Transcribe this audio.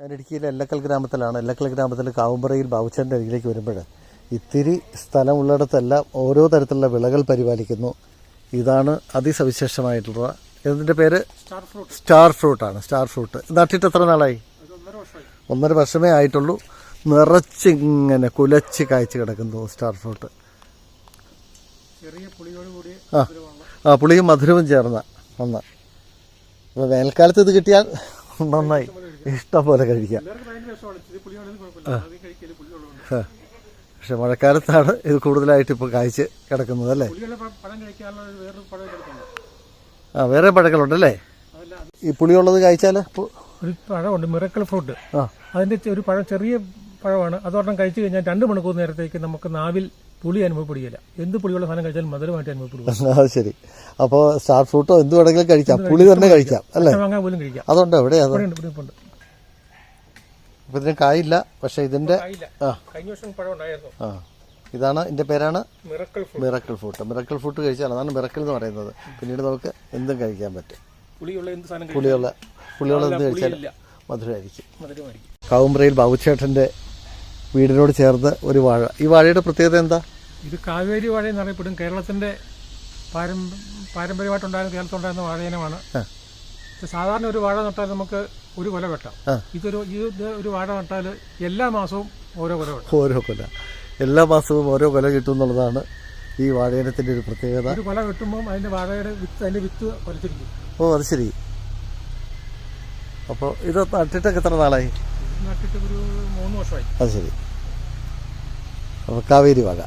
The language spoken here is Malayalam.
ഞാൻ ഇടുക്കിയിലെ എല്ലക്കൽ ഗ്രാമത്തിലാണ്. എല്ലക്കൽ ഗ്രാമത്തിൽ കാവുമ്പറയിൽ ബാബുച്ചന്റെ അരികിലേക്ക് വരുമ്പോൾ ഇത്തിരി സ്ഥലമുള്ളിടത്തെല്ലാം ഓരോ തരത്തിലുള്ള വിളകൾ പരിപാലിക്കുന്നു. ഇതാണ് അതിസവിശേഷമായിട്ടുള്ള ഇതിന്റെ പേര് സ്റ്റാർ ഫ്രൂട്ട് സ്റ്റാർ ഫ്രൂട്ടാണ് സ്റ്റാർ ഫ്രൂട്ട് നട്ടിട്ട് എത്ര നാളായി? ഒന്നര വർഷമേ ആയിട്ടുള്ളൂ. നിറച്ചിങ്ങനെ കുലച്ച് കായ്ച്ച് കിടക്കുന്നു സ്റ്റാർ ഫ്രൂട്ട് ആ. ആ പുളിയും മധുരവും ചേർന്ന ഒന്ന് അപ്പോൾ വേനൽക്കാലത്ത് ഇത് കിട്ടിയാൽ നന്നായി. ഇഷ്ടം പോലെ കഴിക്കാം. പക്ഷെ മഴക്കാലത്താണ് ഇത് കൂടുതലായിട്ട് ഇപ്പോൾ കായ്ച്ച് കിടക്കുന്നത് അല്ലേ? ആ വേറെ പഴങ്ങളുണ്ടല്ലേ ഈ പുളിയുള്ളത് കഴിച്ചാൽ ഒരു പഴമുണ്ട് മിറക്കൽ ഫ്രൂട്ട്. ആ. അതിന്റെ ഒരു പഴം ചെറിയ പഴമാണ്. അതോടൊപ്പം കഴിച്ചു കഴിഞ്ഞാൽ രണ്ട് മണിക്കൂർ നേരത്തേക്ക് നമുക്ക് നാവിൽ പുളി അനുഭവപ്പെടുകയില്ല. എന്ത് പുളിയുള്ള സാധനം കഴിച്ചാലും മധുരമായിട്ട് അനുഭവപ്പെടുക അത് ശരി. അപ്പോൾ സ്റ്റാർ ഫ്രൂട്ടോ എന്ത് വേണമെങ്കിലും കഴിക്കാം. പുളി തന്നെ കഴിക്കാം അല്ലേ? പോലും കഴിക്കാം. അതുണ്ട്? എവിടെയാ പുളിയുണ്ട് ഇവിടെ ഇപ്പം ഇതിന് കായില്ല പക്ഷെ ഇതിന്റെ ആ. കഴിഞ്ഞ വർഷം പഴം ഉണ്ടായിരുന്നു. ആ. ഇതാണ് ഇതിന്റെ പേരാണ് miracle fruit miracle fruit miracle fruit കഴിച്ചാൽ അതാണ് മിറക്കിൾ എന്ന് പറയുന്നത്. പിന്നീട് നമുക്ക് എന്തും കഴിക്കാൻ പറ്റും. പുളിയുള്ള എന്ത് സാധനം പുളിയുള്ള പുളിയുള്ള എന്ത് കഴിച്ചാൽ മധുരമായിരിക്കും. കാവുമ്പ്രയിൽ ബാബുച്ചേട്ടന്റെ വീടിനോട് ചേർന്ന് ഒരു വാഴ. ഈ വാഴയുടെ പ്രത്യേകത എന്താ? ഇത് കാവേരി വാഴ എന്നറിയപ്പെടും. കേരളത്തിന്റെ പാരം പാരമ്പര്യമായിട്ടുണ്ടായിരുന്ന കേരളത്തിലുണ്ടായിരുന്ന വാഴയിനമാണ് സാധാരണ ഒരു വാഴ നട്ടാൽ നമുക്ക് ഒരു കൊല വെട്ടാം. ഇതൊരു ഇത് ഒരു വാഴ നട്ടാൽ എല്ലാ മാസവും ഓരോ കൊല വെട്ടാം. ഓരോ കൊല. എല്ലാ മാസവും ഓരോ കൊല കിട്ടും എന്നുള്ളതാണ് ഈ വാഴയിനത്തിന്റെ ഒരു പ്രത്യേകത. ഒരു കൊല വെട്ടുമ്പോൾ അതിന്റെ വാഴയുടെ വിത്ത് അതിന്റെ വിത്ത് കൊലച്ചിരിക്കും ഓ അത് ശരി. അപ്പോൾ ഇത് നട്ടിട്ടൊക്കെ എത്ര നാളായി? നട്ടിട്ട് ഒരു മൂന്ന് വർഷമായി. അത് ശരി. അപ്പോൾ കാവേരി വാഴ.